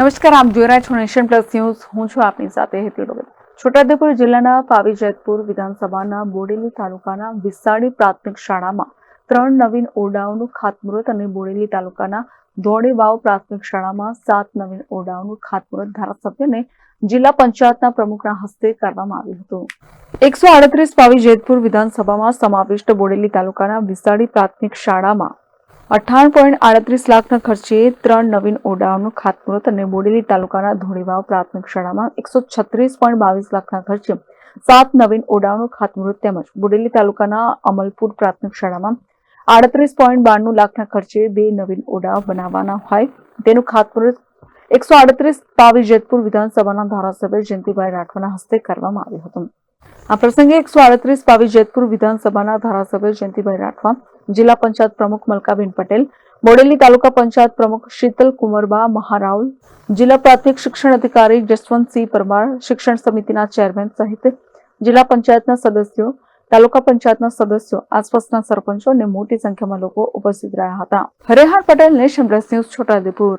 નમસ્કાર, આપ જોઈ રહ્યા છો નેશન પ્લસ ન્યૂઝ. હું છું આપની સાથે હેતુ ભગત છોટાઉદેપુર જિલ્લાના પાવી જેતપુર વિધાનસભાના બોડેલી તાલુકાના વિસાડી પ્રાથમિક શાળામાં ત્રણ નવીન ઓરડાઓનું ખાતમુહૂર્ત અને બોડેલી તાલુકાના ધોળેવાવ પ્રાથમિક શાળામાં સાત નવીન ઓરડાઓનું ખાતમુહૂર્ત ધારાસભ્યને જિલ્લા પંચાયતના પ્રમુખના હસ્તે કરવામાં આવ્યું હતું. એકસો આડત્રીસ પાવી જેતપુર વિધાનસભામાં સમાવિષ્ટ બોડેલી તાલુકાના વિસાડી પ્રાથમિક શાળામાં અઠ્ઠાવન પોઈન્ટ આડત્રીસ લાખના ખર્ચે ત્રણ નવીન ઓરડાઓનું ખાતમુહૂર્ત અને બોડેલી તાલુકાના ધોળીવાવ પ્રાથમિક શાળામાં એકસો છત્રીસ પોઈન્ટ બાવીસ લાખના ખર્ચે સાત નવીન ઓરડાઓનું ખાતમુહૂર્ત તેમજ બોડેલી તાલુકાના અમલપુર પ્રાથમિક શાળામાં આડત્રીસ પોઈન્ટ બાણું લાખના ખર્ચે બે નવીન ઓરડાઓ બનાવવાના હોય. તેનું ખાતમુહૂર્ત એકસો આડત્રીસ પાવી જેતપુર વિધાનસભાના ધારાસભ્ય જયંતિભાઈ રાઠવાના હસ્તે કરવામાં આવ્યું હતું. આ પ્રસંગે એકસો આડત્રીસ પાવી જેતપુર વિધાનસભાના ધારાસભ્ય જયંતિભાઈ રાઠવા, જિલ્લા પંચાયત પ્રમુખ મલકાબેન પટેલ, બોડેલી તાલુકા પંચાયત પ્રમુખ શીતલ કુંવરબા મહારાઉલ, જિલ્લા પ્રાથમિક શિક્ષણ અધિકારી જસવંતસિંહ પરમાર, શિક્ષણ સમિતિના ચેરમેન સહિત જિલ્લા પંચાયતના સદસ્યો, તાલુકા પંચાયતના સદસ્યો, આસપાસના સરપંચો અને મોટી સંખ્યામાં લોકો ઉપસ્થિત રહ્યા હતા. હરેહાર પટેલ નેશન બ્રેસ ન્યૂઝ, છોટાઉદેપુર.